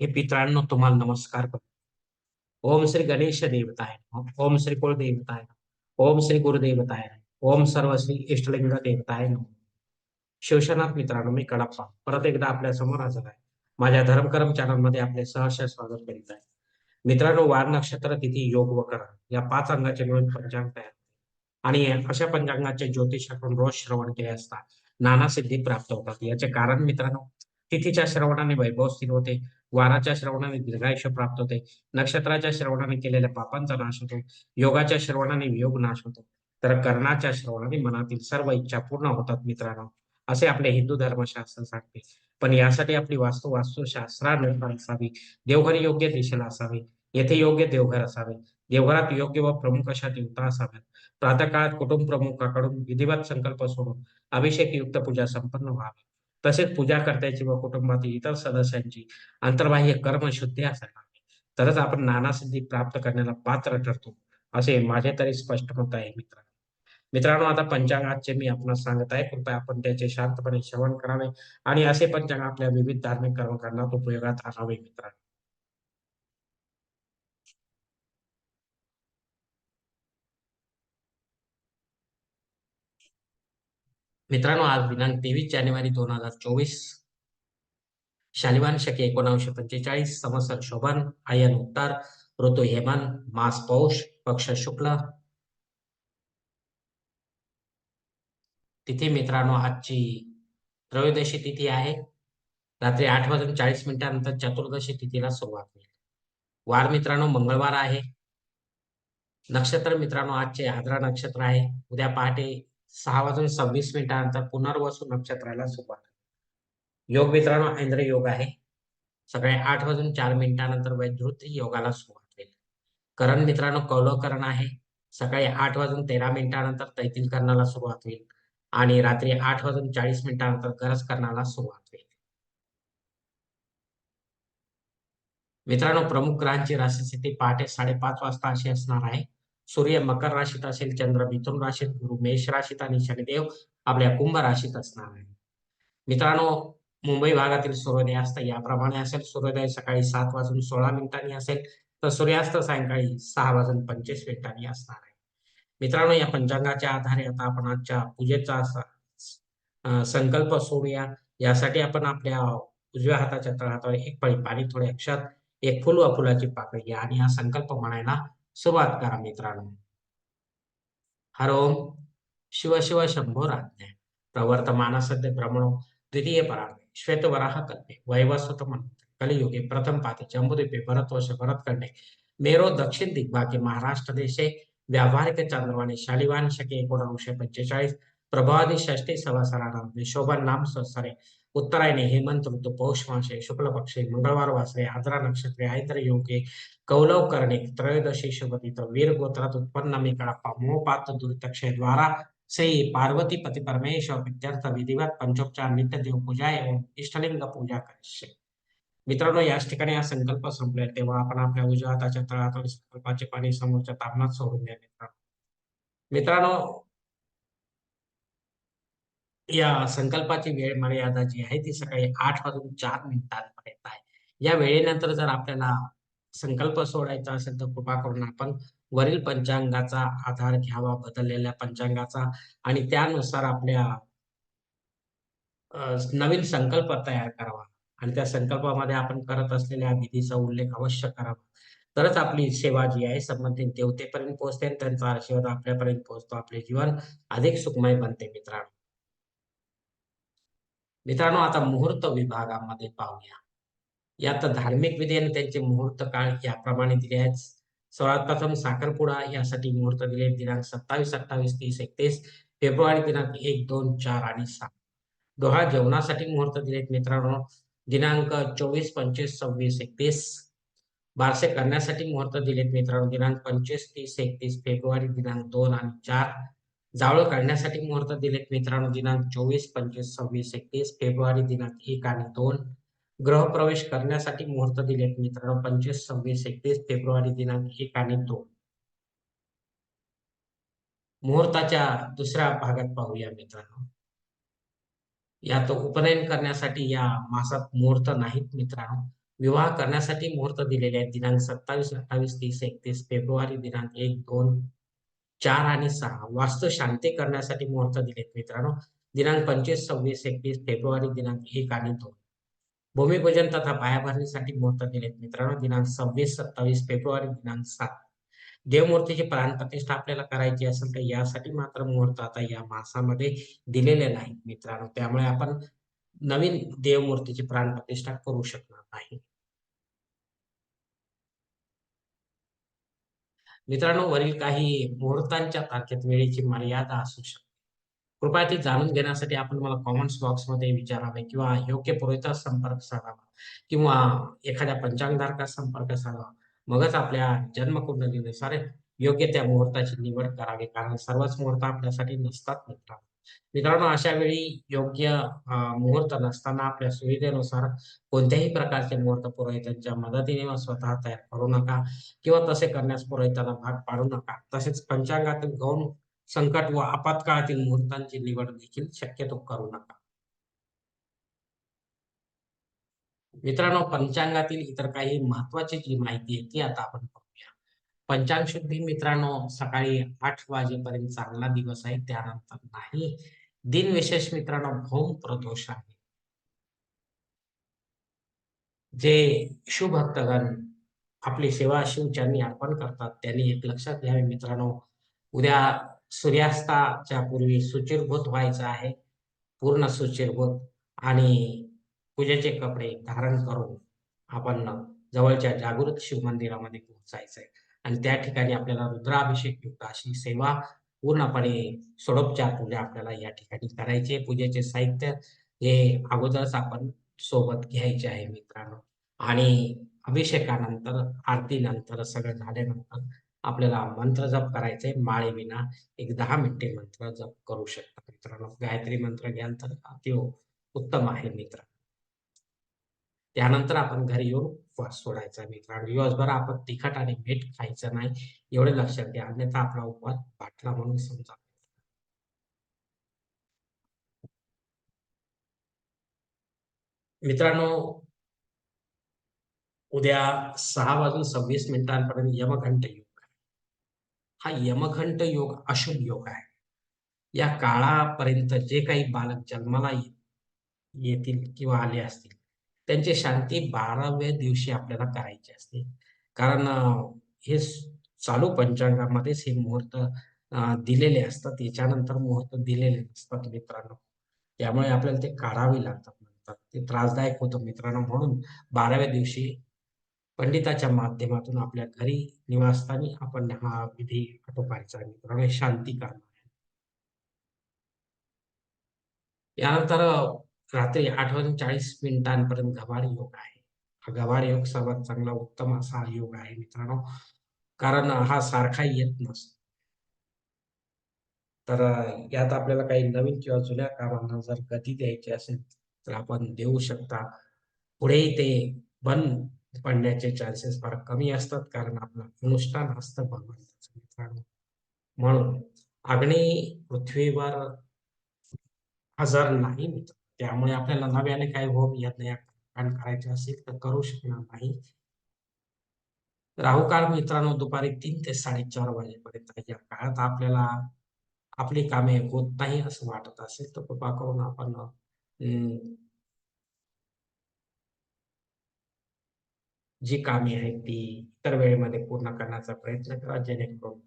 हे मित्रांनो तुम्हाला नमस्कार करतो. ओम श्री गणेश देवताय. ओम श्री कुळदेवताय ओम श्री गुरुदेवताय. ओम सर्व श्री इष्टलिंग देवताय नमः. शिवशनाथ मित्रांनो मी कडप्पा. परत एकदा आपल्यासमोर हजर आहे. माझ्या धर्मकर्म चॅनलमध्ये आपले सहर्ष स्वागत करीत आहे. मित्रांनो वार नक्षत्र तिथी योग व करण या पाच अंगाचे मिळून पंचांग तयार आणि अशा पंचांगाचे ज्योतिषाकडून रोज श्रवण केले असता नाना सिद्धी प्राप्त होतात. याचे कारण मित्रांनो तिथीच्या श्रवणाने वैभव स्थिर होते. वाराच्या श्रवणाने दीर्घायुष्य प्राप्त होते. नक्षत्राच्या श्रवणाने केलेल्या पापांचा नाश होतो. योगाच्या श्रवणाने वियोग नाश होतो. तर कर्णाच्या श्रवणाने मनातील सर्व इच्छा पूर्ण होतात मित्रांनो. असे आपले हिंदू धर्मशास्त्र सांगते. पण यासाठी आपली वास्तू वास्तुशास्त्रानुसार असावी. देवघर योग्य दिशेला असावे. येथे योग्य देवघर असावे. देवघरात योग्य व प्रमुख अशा देवता असाव्यात. प्रातःकाळात कुटुंब प्रमुखाकडून विधिवत संकल्प सोडून अभिषेक युक्त पूजा संपन्न व्हावी. तसेच पूजा करत्याची व कुटुंबातील इतर सदस्यांची अंतर्बाह्य कर्म शुद्धी असायला हवी तरच आपण नानासिद्धी प्राप्त करण्याला पात्र ठरतो असे माझे तरी स्पष्ट मत आहे मित्रांनो. मित्रांनो आता पंचांगाचे मी आपणास सांगत आहे कृपया आपण त्याचे शांतपणे श्रवण करावे आणि असे पंचांग आपल्या विविध धार्मिक कर्मकांना उपयोगात आणावे मित्रांनो. मित्रांनो आज दिनांक तेवीस जानेवारी दोन हजार चोवीस. शालिवान शके एकोणविशे पंचेचाळीस समसर शोभन आयन उत्तर ऋतू हेमन मास पौष पक्ष शुक्ल. तिथी मित्रांनो आजची त्रयोदशी तिथी आहे. रात्री आठ वाजून चाळीस मिनिटानंतर चतुर्दशी तिथीला सुरुवात होईल. वार मित्रांनो मंगळवार आहे. नक्षत्र मित्रांनो आजचे आद्रा नक्षत्र आहे. उद्या पहाटे सहा वाजून सव्वीस मिनिटानंतर पुनर्वसू नक्षत्राला सुरुवात. योग मित्रांनो ऐंद्र योग आहे. सकाळी आठ वाजून चार मिनिटानंतर वैधृती योगाला सुरुवात होईल. करण मित्रांनो कौलोकरण आहे. सकाळी आठ वाजून तेरा मिनिटानंतर तैतील करण्याला सुरुवात होईल आणि रात्री आठ वाजून चाळीस मिनिटानंतर गरज करण्याला सुरुवात होईल. मित्रांनो प्रमुख ग्रहांची राशीस्थिती पहाटे साडेपाच वाजता अशी असणार आहे. सूर्य मकर राशीत असेल चंद्र मिथुन राशीत गुरु मेष राशीत आणि शनिदेव आपल्या कुंभ राशीत असणार आहे. मित्रांनो मुंबई भागातील सूर्योदय असत याप्रमाणे असेल. सूर्योदय सकाळी सात वाजून सोळा मिनिटांनी असेल. तर सूर्यास्त सायंकाळी सहा वाजून पंचवीस मिनिटांनी असणार आहे. मित्रांनो या पंचांगाच्या आधारे आता आपण आजच्या पूजेचा संकल्प सोडूया. यासाठी आपण आपल्या उजव्या हाताच्या तळहातावर एक पळी पाणी थोडे अक्षर एक फुल व फुलाची पाकळी घ्या आणि हा संकल्प म्हणायला सुरुवात करा मित्रांनो. हर ओम. शिव शिव शंभो राज्ञ. प्रवर्तमान सद्य भ्रमणो द्वितीय परार्थे श्वेतवराह कल्पे. वैवस्वत मंत्र कलियुगे प्रथम पाते. जम्बुद्वीपे भरतवर्ष भरतखंडे. मेरो दक्षिण दिग्भागे महाराष्ट्र देशे. व्यावहारिक चांद्रवाणी शालिवान शके एकोणीसशे पंचेचाळीस. प्रभावादी षष्टी सवासरानंद शोभन नाम संसारे उत्तरायणे हेमंत ऋतू पौष मासे शुक्ल पक्षे मंगळवार वासरे आद्रा नक्षत्रे आयत्र योगे कौलव करणे त्रयोदशी शुभतित वीर गोत्रात उत्पन्न मी कळप्पा मोपात दुर्तक्षे द्वारा श्री पार्वती पती परमेश्वर विद्यार्थ विधिवत पंचोपचार नित्य देव पूजा एवं इष्टलिंग पूजा करिष्ये। मित्रांनो याच ठिकाणी हा संकल्प संपलाय. तेव्हा आपण आपल्या उजव्या हाताच्या तळातून संकल्पाचे पाणी समोरच्या तापनात सोडून द्या मित्रांनो. मित्रांनो या संकल्पाची वेळ मर्यादा जी आहे ती सकाळी आठ वाजून चार मिनिटांपर्यंत आहे. या वेळेनंतर जर आपल्याला संकल्प सोडायचा असेल तर कृपा करून आपण वरील पंचांगाचा आधार घ्यावा बदललेल्या पंचांगाचा आणि त्यानुसार आपल्या नवीन संकल्प तयार करावा. आणि त्या संकल्पामध्ये आपण करत असलेल्या विधीचा उल्लेख अवश्य करावा. तरच आपली सेवा जी आहे संबंधित देवतेपर्यंत पोहोचते आणि त्यांचा आशीर्वाद आपल्यापर्यंत पोहोचतो. आपले जीवन अधिक सुखमय बनते मित्रांनो. मित्रांनो आता मुहूर्त विभागामध्ये पाहूया. यात धार्मिक विधीने त्यांचे मुहूर्त काळ याप्रमाणे दिले आहेत. सर्वात प्रथम साखरपुडा यासाठी मुहूर्त दिले दिनांक सत्तावीस अठ्ठावीस तीस एकतीस फेब्रुवारी दिनांक एक दोन चार आणि सात डोहा जेवणासाठी मुहूर्त दिलेत मित्रांनो. दिनांक चोवीस पंचवीस सव्वीस एकतीस. बारसे करण्यासाठी मुहूर्त दिलेत मित्रांनो. दिनांक पंचवीस तीस एकतीस फेब्रुवारी दिनांक दोन आणि चार. जावळ काढण्यासाठी मुहूर्त दिलेत मित्रांनो दिनांक चोवीस पंचवीस सव्वीस एकतीस फेब्रुवारी दिनांक एक आणि दोन. ग्रहप्रवेश करण्यासाठी मुहूर्त दिलेत मित्रांनो पंचवीस सव्वीस एकतीस फेब्रुवारी दिनांक एक आणि दोन. मुहूर्ताच्या दुसऱ्या भागात पाहूया मित्रांनो. यात उपनयन करण्यासाठी या मासात मुहूर्त नाहीत मित्रांनो. विवाह करण्यासाठी मुहूर्त दिलेले आहेत दिनांक सत्तावीस अठ्ठावीस तीस एकतीस फेब्रुवारी दिनांक एक दोन. चार आणि सहा. वास्तू शांती करण्यासाठी मुहूर्त दिलेत मित्रांनो. दिनांक पंचवीस सव्वीस एकवीस फेब्रुवारी दिनांक एक आणि दोन. भूमिपूजन तथा पायाभरणीसाठी मुहूर्त दिलेत मित्रांनो. दिनांक सव्वीस सत्तावीस फेब्रुवारी दिनांक सात. देवमूर्तीची प्राणप्रतिष्ठा आपल्याला करायची असेल तर यासाठी मात्र मुहूर्त आता या मासामध्ये दिलेले नाहीत मित्रांनो. त्यामुळे आपण नवीन देवमूर्तीची प्राणप्रतिष्ठा करू शकणार नाही. मित्रांनो वरील काही मुहूर्तांच्या तारखेत वेळेची मर्यादा असू शकते. कृपया ते जाणून घेण्यासाठी आपण मला कॉमेंट्स बॉक्समध्ये विचारावे किंवा योग्य पुरोहिता संपर्क साधावा किंवा एखाद्या पंचांगधारका संपर्क साधावा. मगच आपल्या जन्मकुंडलीनुसार योग्य त्या मुहूर्ताची निवड करावी कारण सर्वच मुहूर्त आपल्यासाठी नसतात मित्रांनो. मित्रांनो अशा वेळी योग्य मुहूर्त नसताना आपल्या सुविधेनुसार कोणत्याही प्रकारचे मुहूर्त पुरोहितांच्या मदतीने स्वतः तयार करू नका किंवा तसे करण्यास पुरोहितांना भाग पाडू नका. तसेच पंचांगातील गौण संकट व आपत्काळातील मुहूर्तांची निवड देखील शक्यतो करू नका. मित्रांनो पंचांगातील इतर काही महत्वाची जी माहिती आहे ती आता आपण पंचांग शुद्धी मित्रांनो सकाळी आठ वाजेपर्यंत चांगला दिवस आहे त्यानंतर नाही. दिन विशेष मित्रांनो भौम प्रदोष आहे. जे शिवभक्तगण आपली सेवा शिवचरणी अर्पण करतात त्यांनी एक लक्षात घ्यावे मित्रांनो उद्या सूर्यास्ताच्या पूर्वी सुचिरभूत व्हायचं आहे. पूर्ण सुचिरभूत आणि पूजेचे कपडे धारण करून आपण जवळच्या जागृत शिव मंदिरामध्ये पोहोचायचंय. आणि त्या ठिकाणी आपल्याला रुद्राभिषेक युक्त अशी सेवा पूर्णपणे सोडोपचार पूजा आपल्याला या ठिकाणी करायची आहे. पूजेचे साहित्य हे अगोदरच आपण सोबत घ्यायचे आहे मित्रांनो. आणि अभिषेकानंतर आरतीनंतर सगळं झाल्यानंतर आपल्याला मंत्र जप करायचंय माळेविना एक दहा मिनिटे मंत्र जप करू शकता मित्रांनो. गायत्री मंत्र घ्याल तर अति उत्तम आहे मित्र. त्यानंतर आपण घरी येऊन उपवास सोडायचा मित्रांनो दिवसभर आपण तिखट आणि मीठ खायचं नाही एवढे लक्षात घ्या अन्यथा आपला उपवास बाटला म्हणून समजा. मित्रांनो उद्या सहा वाजून सव्वीस मिनिटांपर्यंत यमघंट योग हा यमघंट योग अशुभ योग आहे. या काळापर्यंत जे काही बालक जन्माला ये- येतील किंवा आले असतील त्यांची शांती बाराव्या दिवशी आपल्याला करायची असते. कारण हे चालू पंचांगामध्येच हे मुहूर्त दिलेले असतात. याच्यानंतर मुहूर्त दिलेले नसतात मित्रांनो. त्यामुळे आपल्याला ते काढावे लागतात नंतर ते त्रासदायक होतं मित्रांनो. म्हणून बाराव्या दिवशी पंडिताच्या माध्यमातून आपल्या घरी निवासस्थानी आपण हा विधी आटोपायचा मित्रांनो. हे शांती करणार आहे. यानंतर रात्री आठ वाजून चाळीस मिनिटांपर्यंत गवार योग आहे. हा गवार योग सर्वात चांगला उत्तम असा योग आहे मित्रांनो. कारण हा सारखा येत नसतो. तर यात आपल्याला काही नवीन किंवा जुन्या कामांना जर गती द्यायची असेल तर आपण देऊ शकता. पुढेही ते बंद पडण्याचे चान्सेस फार कमी असतात कारण आपलं अनुष्ठान असतं भगवंताचं मित्रांनो. म्हणून अग्नी पृथ्वीवर हजर नाही मित्र त्यामुळे आपल्याला नव्याने काही होम यज्ञ करायचे असेल तर करू शकणार नाही. राहू काळ मित्रांनो दुपारी तीन ते साडेचार वाजेपर्यंत. या काळात आपल्याला आपली कामे होत नाही असं वाटत असेल तर कृपा करून आपण जी कामे आहेत ती इतर वेळेमध्ये पूर्ण करण्याचा प्रयत्न करा. जेणेकरून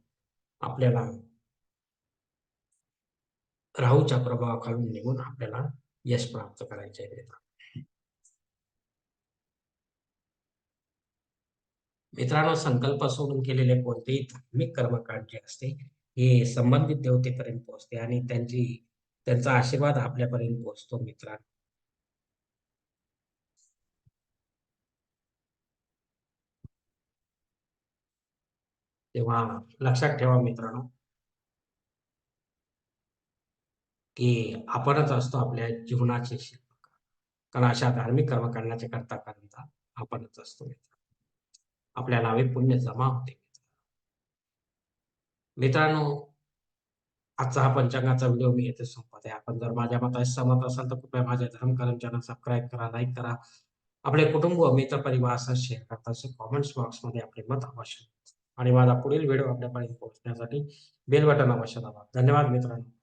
आपल्याला राहूच्या प्रभावाखालून निघून आपल्याला यश प्राप्त करायचे आहे मित्रांनो. मित्रांनो संकल्प सोडून केलेले कोणतेही धार्मिक कर्मकांड जे असते हे संबंधित देवतेपर्यंत पोहोचते आणि त्यांची त्यांचा आशीर्वाद आपल्यापर्यंत पोहोचतो मित्रांनो तेव्हा लक्षात ठेवा मित्रांनो की आपणच असतो आपल्या जीवनाचे शिल्पकार. कारण अशा धार्मिक कर्मकांडाचे करता करता आपणच असतो. आपल्या नावे पुण्य जमा होते. मित्रांनो आजचा हा पंचांगाचा व्हिडिओ मी येथे संपत आहे आपण जर माझ्या मताशी सहमत असाल तर कृपया माझ्या धर्म चॅनल सबस्क्राईब करा लाईक करा. आपले कुटुंब मित्र परिवार असा शेअर करता असे कॉमेंट्स बॉक्समध्ये आपले मत अवश्य. आणि माझा पुढील व्हिडिओ आपल्यापर्यंत पोहोचण्यासाठी बेल बटन अवश्य दाबा. धन्यवाद मित्रांनो.